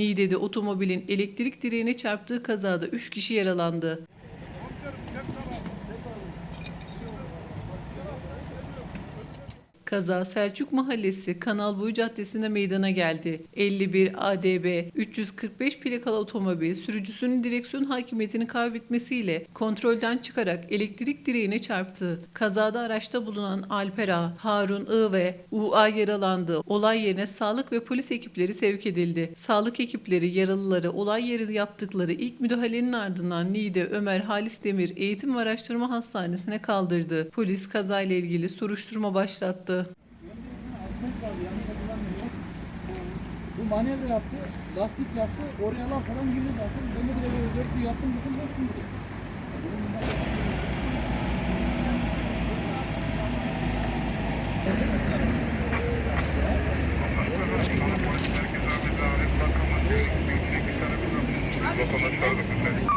Niğde'de otomobilin elektrik direğine çarptığı kazada 3 kişi yaralandı. Kaza Selçuk Mahallesi Kanalboyu Caddesi'nde meydana geldi. 51 ADB 345 plakalı otomobil sürücüsünün direksiyon hakimiyetini kaybetmesiyle kontrolden çıkarak elektrik direğine çarptı. Kazada araçta bulunan Alper A, Harun I ve UA yaralandı. Olay yerine sağlık ve polis ekipleri sevk edildi. Sağlık ekipleri yaralıları olay yerinde yaptıkları ilk müdahalenin ardından Niğde Ömer Halis Demir Eğitim ve Araştırma Hastanesi'ne kaldırdı. Polis kazayla ilgili soruşturma başlattı. Vardı yanlış hatırlamıyorsam. Bu manevra yaptı, lastik yaptı, oraya lan falan girdi zaten. Ben de böyle dörtlü yaptım, bütün boş gitti. Vatandaşlar da